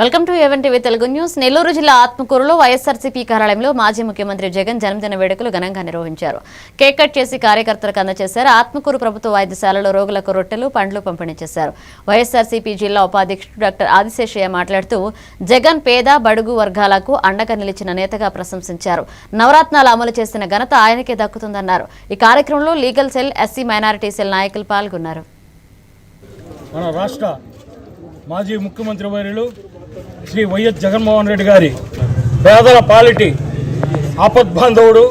Welcome to even TV Telugu news. Nellore జిల్లా ఆత్మకూరులో వైఎస్ఆర్సీపీ కార్యాలయంలో మాజీ ముఖ్యమంత్రి జగన్ జన్మదిన వేడుకలు ఘనంగా నిర్వహించారు. కేక్ కట్ చేసి కార్యకర్తలకు అందజేశారు. ఆత్మకూరు ప్రభుత్వ వైద్యశాలలో రోగులకు రొట్టెలు పండ్లు పంపిణీ చేశారు. వైఎస్ఆర్సీపీ జిల్లా ఉపాధ్యక్షుడు డాక్టర్ ఆదిశేషయ్య మాట్లాడుతూ జగన్ పేద బడుగు వర్గాలకు అండగా నిలిచిన నేతగా ప్రశంసించారు. నవరత్నాలు అమలు చేసిన ఘనత ఆయనకే దక్కుతుందన్నారు. ఈ కార్యక్రమంలో legal cell SC minority cell నాయకులు పాల్గొన్నారు. మన రాష్ట్ర మాజీ ముఖ్యమంత్రి వర్యులు శ్రీ వైఎస్ జగన్మోహన్ రెడ్డి గారి పేదల పాలిటి ఆపద్బాంధవుడు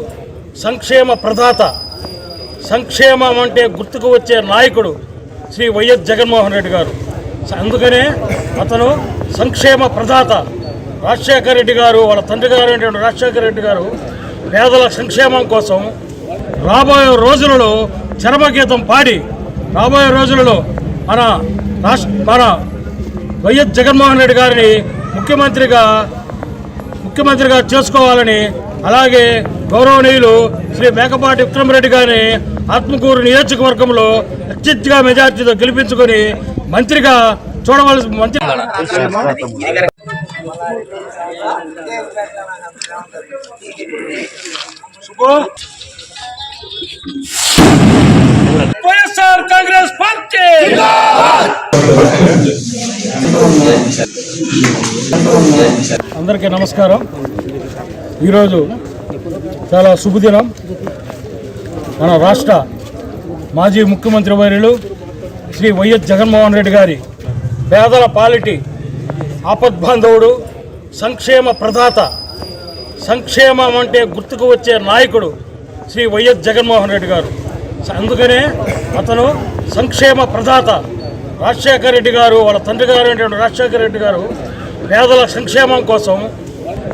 సంక్షేమ ప్రదాత సంక్షేమం అంటే గుర్తుకు వచ్చే నాయకుడు శ్రీ వైఎస్ జగన్మోహన్ రెడ్డి గారు. అందుకనే అతను సంక్షేమ ప్రదాత రాజశేఖర రెడ్డి గారు వాళ్ళ తండ్రి గారు అయినటువంటి రాజశేఖర రెడ్డి గారు పేదల సంక్షేమం కోసం రాబోయే రోజులలో చరమగీతం పాడి రాబోయే రోజులలో మన రాష్ట్ర మన వైఎస్ జగన్మోహన్ రెడ్డి గారిని ముఖ్యమంత్రిగా ముఖ్యమంత్రిగా చేసుకోవాలని అలాగే గౌరవనీయులు శ్రీ మేకపాటి విక్రమరెడ్డి గారిని ఆత్మకూరు నియోజకవర్గంలో అత్యధిక మెజార్టీతో గెలిపించుకొని మంత్రిగా చూడవలసి మంత్రి వైఎస్ఆర్ కాంగ్రెస్ పార్టీ. అందరికీ నమస్కారం. ఈరోజు చాలా శుభదినం. మన రాష్ట్ర మాజీ ముఖ్యమంత్రి వర్యులు శ్రీ వైఎస్ జగన్మోహన్ రెడ్డి గారి పేదల పాలిటి ఆపద్బాంధవుడు సంక్షేమ ప్రదాత సంక్షేమం అంటే గుర్తుకు వచ్చే నాయకుడు శ్రీ వైఎస్ జగన్మోహన్ రెడ్డి గారు. అందుకనే అతను సంక్షేమ ప్రదాత రాజశేఖర రెడ్డి గారు వాళ్ళ తండ్రి గారు అయినటువంటి రాజశేఖర రెడ్డి గారు పేదల సంక్షేమం కోసం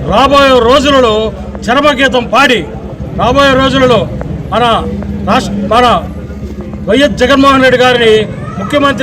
రాబోయే రోజులలో చరమగీతం పాడి రాబోయే రోజులలో మన రాష్ట్ర మన వైఎస్ జగన్మోహన్ రెడ్డి గారిని ముఖ్యమంత్రి